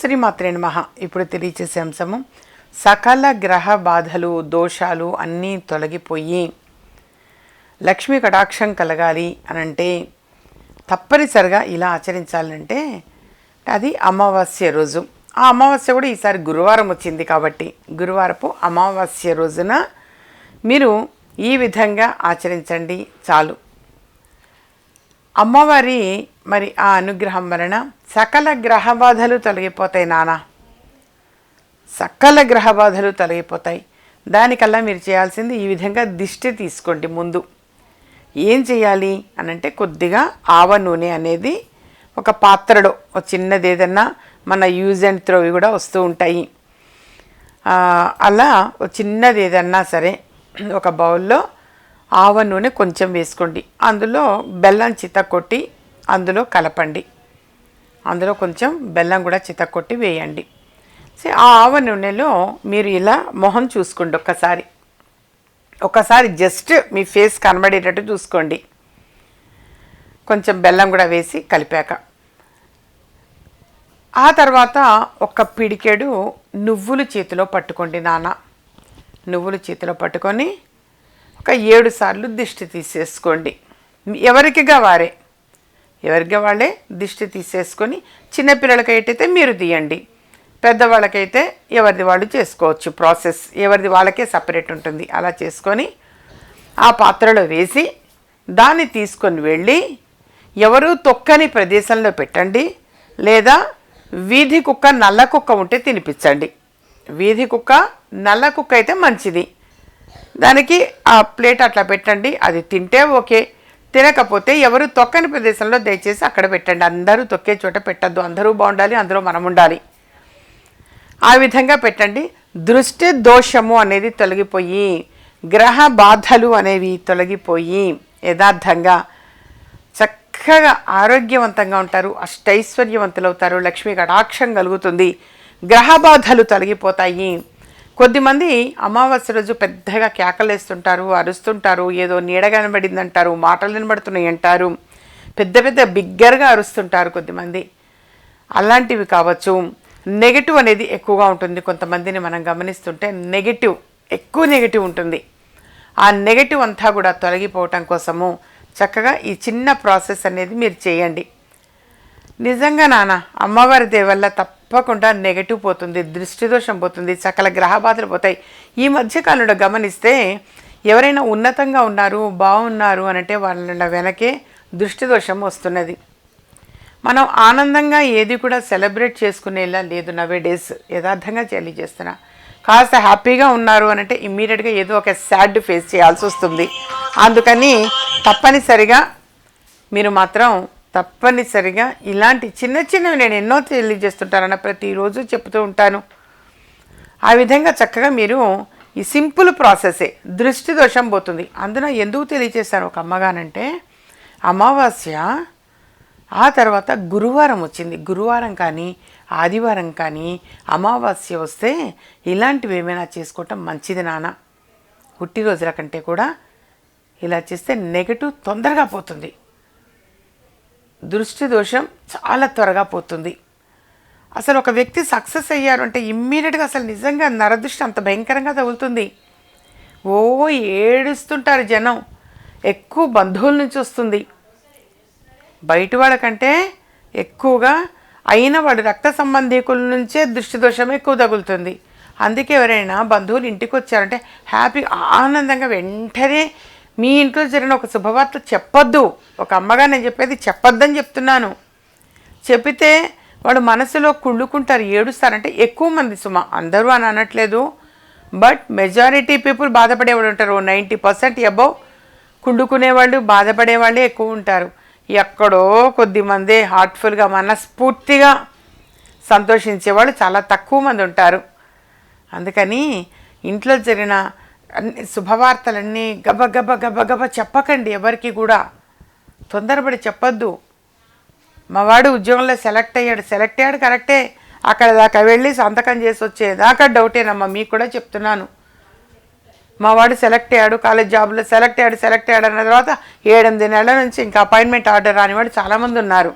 శ్రీమాత్రే నమ. ఇప్పుడు తెలియచేసే అంశము సకల గ్రహ బాధలు దోషాలు అన్నీ తొలగిపోయి లక్ష్మీ కటాక్షం కలగాలి అనంటే తప్పనిసరిగా ఇలా ఆచరించాలంటే అది అమావాస్య రోజు. ఆ అమావాస్య కూడా ఈసారి గురువారం వచ్చింది కాబట్టి గురువారపు అమావాస్య రోజున మీరు ఈ విధంగా ఆచరించండి చాలు. అమ్మవారి మరి ఆ అనుగ్రహం వలన సకల గ్రహ బాధలు తొలగిపోతాయి నానా. సకల గ్రహ బాధలు తొలగిపోతాయి. దానికల్లా మీరు చేయాల్సింది ఈ విధంగా దిష్టి తీసుకోండి ముందు. ఏం చేయాలి అనంటే కొద్దిగా ఆవ నూనె అనేది ఒక పాత్రలో ఒక చిన్నది ఏదన్నా మన యూజ్ అండ్ త్రోవి కూడా వస్తూ ఉంటాయి. అలా ఒక చిన్నది ఏదన్నా సరే ఒక బౌల్లో ఆవ నూనె కొంచెం వేసుకోండి. అందులో బెల్లం చితకొట్టి అందులో కలపండి. అందులో కొంచెం బెల్లం కూడా చితకొట్టి వేయండి. సో ఆ ఆవ నూనెలో మీరు ఇలా మొహం చూసుకోండి ఒక్కసారి. ఒకసారి జస్ట్ మీ ఫేస్ కనబడేటట్టు చూసుకోండి. కొంచెం బెల్లం కూడా వేసి కలిపాక. ఆ తర్వాత ఒక పిడికెడు నువ్వులు చేతిలో పట్టుకోండి నాన్న. నువ్వులు చేతిలో పట్టుకొని ఒక ఏడు సార్లు దిష్టి తీసేసుకోండి. ఎవరికిగా వారే ఎవరికి వాళ్ళే దిష్టి తీసేసుకొని చిన్నపిల్లలకైతే మీరు తీయండి. పెద్దవాళ్ళకైతే ఎవరిది వాళ్ళు చేసుకోవచ్చు. ప్రాసెస్ ఎవరిది వాళ్ళకే సపరేట్ ఉంటుంది. అలా చేసుకొని ఆ పాత్రలో వేసి దాన్ని తీసుకొని వెళ్ళి ఎవరు తొక్కని ప్రదేశంలో పెట్టండి లేదా వీధి కుక్క నల్ల కుక్క ఉంటే తినిపించండి. వీధి కుక్క నల్ల కుక్క అయితే మంచిది. దానికి ఆ ప్లేట్ అట్లా పెట్టండి అది తింటే ఓకే. తినకపోతే ఎవరు తొక్కని ప్రదేశంలో దయచేసి అక్కడ పెట్టండి. అందరూ తొక్కే చోట పెట్టద్దు. అందరూ బాగుండాలి అందరూ మనం ఉండాలి. ఆ విధంగా పెట్టండి. దృష్టి దోషము అనేది తొలగిపోయి గ్రహ బాధలు అనేవి తొలగిపోయి యథార్థంగా చక్కగా ఆరోగ్యవంతంగా ఉంటారు అష్టైశ్వర్యవంతులు అవుతారు లక్ష్మీ కటాక్షం కలుగుతుంది. గ్రహ బాధలు తొలగిపోతాయి. కొద్దిమంది అమావాస్య రోజు పెద్దగా కేకలేస్తుంటారు అరుస్తుంటారు ఏదో నీడ కనబడింది అంటారు మాటలు వినబడుతున్నాయి అంటారు. పెద్ద పెద్ద బిగ్గరగా అరుస్తుంటారు కొద్దిమంది. అలాంటివి కావచ్చు. నెగటివ్ అనేది ఎక్కువగా ఉంటుంది. కొంతమందిని మనం గమనిస్తుంటే నెగటివ్ ఎక్కువ నెగటివ్ ఉంటుంది. ఆ నెగటివ్ అంతా కూడా తొలగిపోవటం కోసము చక్కగా ఈ చిన్న ప్రాసెస్ అనేది మీరు చేయండి. నిజంగా నాన్న అమ్మవారి దేవల్ల తప్పకుండా నెగటివ్ పోతుంది దృష్టి దోషం పోతుంది సకల గ్రహబాధలు పోతాయి. ఈ మధ్యకాలంలో గమనిస్తే ఎవరైనా ఉన్నతంగా ఉన్నారు బాగున్నారు అనంటే వాళ్ళ వెనకే దృష్టి దోషం వస్తున్నది. మనం ఆనందంగా ఏది కూడా సెలబ్రేట్ చేసుకునేలా లేదు నవే డేస్ యథార్థంగా తెలియజేస్తున్నా కాస్త హ్యాపీగా ఉన్నారు అనంటే ఇమ్మీడియట్గా ఏదో ఒక సాడ్ ఫేస్ చేయాల్సి వస్తుంది. అందుకని తప్పనిసరిగా మీరు మాత్రం తప్పనిసరిగా ఇలాంటి చిన్న చిన్నవి నేను ఎన్నో తెలియజేస్తుంటానన్న ప్రతిరోజు చెప్తూ ఉంటాను. ఆ విధంగా చక్కగా మీరు ఈ సింపుల్ ప్రాసెసే దృష్టి దోషం పోతుంది. అందున ఎందుకు తెలియజేశాను ఒక అమ్మగానంటే అమావాస్య ఆ తర్వాత గురువారం వచ్చింది. గురువారం కానీ ఆదివారం కానీ అమావాస్య వస్తే ఇలాంటివి ఏమైనా చేసుకోవటం మంచిది నాన్న. పుట్టి రోజుల కంటే కూడా ఇలా చేస్తే నెగటివ్ తొందరగా పోతుంది. దృష్టి దోషం చాలా త్వరగా పోతుంది. అసలు ఒక వ్యక్తి సక్సెస్ అయ్యారు అంటే ఇమ్మీడియట్గా అసలు నిజంగా నరదృష్టి అంత భయంకరంగా తగులుతుంది. ఓ ఏడుస్తుంటారు జనం. ఎక్కువ బంధువుల నుంచి వస్తుంది. బయట వాళ్ళకంటే ఎక్కువగా అయిన వాడు రక్త సంబంధీకుల నుంచే దృష్టి దోషం ఎక్కువ తగులుతుంది. అందుకే ఎవరైనా బంధువులు ఇంటికి వచ్చారంటే హ్యాపీ ఆనందంగా వెంటనే మీ ఇంట్లో జరిగిన ఒక శుభవార్త చెప్పొద్దు. ఒక అమ్మగా నేను చెప్పేది చెప్పొద్దని చెప్తున్నాను. చెబితే వాడు మనసులో కుళ్ళుకుంటారు ఏడుస్తారంటే ఎక్కువ మంది సుమ. అందరూ అని అనట్లేదు. బట్ మెజారిటీ పీపుల్ బాధపడేవాడు ఉంటారు. నైంటీ పర్సెంట్ అబౌవ్ కుళ్ళుకునేవాళ్ళు బాధపడేవాళ్ళే ఎక్కువ ఉంటారు. ఎక్కడో కొద్దిమందే హార్ట్ఫుల్గా మనస్ఫూర్తిగా సంతోషించేవాళ్ళు చాలా తక్కువ మంది ఉంటారు. అందుకని ఇంట్లో జరిగిన అన్ని శుభవార్తలన్నీ గబ గబ గబ గబ చెప్పకండి ఎవరికి కూడా. తొందరపడి చెప్పొద్దు. మావాడు ఉద్యోగంలో సెలెక్ట్ అయ్యాడు. సెలెక్ట్ అయ్యాడు కరెక్టే. అక్కడ దాకా వెళ్ళి సంతకం చేసి వచ్చేదాకా డౌటేనమ్మా మీకు కూడా చెప్తున్నాను. మావాడు సెలెక్ట్ అయ్యాడు కాలేజ్ జాబ్లో సెలెక్ట్ అయ్యాడు సెలెక్ట్ అయ్యాడు అన్న తర్వాత ఏడెనిమిది నెలల నుంచి ఇంకా అపాయింట్మెంట్ ఆర్డర్ రానివాడు చాలామంది ఉన్నారు.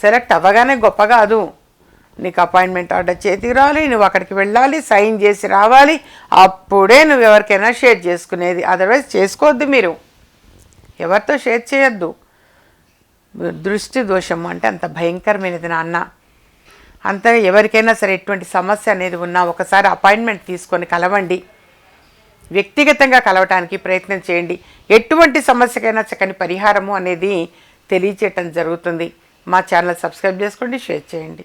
సెలెక్ట్ అవ్వగానే గొప్ప కాదు. నీకు అపాయింట్మెంట్ ఆర్డర్ చేతికి రావాలి నువ్వు అక్కడికి వెళ్ళాలి సైన్ చేసి రావాలి అప్పుడే నువ్వు ఎవరికైనా షేర్ చేసుకునేది. అదర్వైజ్ చేసుకోవద్దు మీరు. ఎవరితో షేర్ చేయొద్దు. దృష్టి దోషం అంటే అంత భయంకరమైనది నాన్న. అంత ఎవరికైనా సరే ఎటువంటి సమస్య అనేది ఉన్నా ఒకసారి అపాయింట్మెంట్ తీసుకొని కలవండి. వ్యక్తిగతంగా కలవటానికి ప్రయత్నం చేయండి. ఎటువంటి సమస్యకైనా చక్కని పరిహారము అనేది తెలియచేయటం జరుగుతుంది. మా ఛానల్ సబ్స్క్రైబ్ చేసుకోండి షేర్ చేయండి.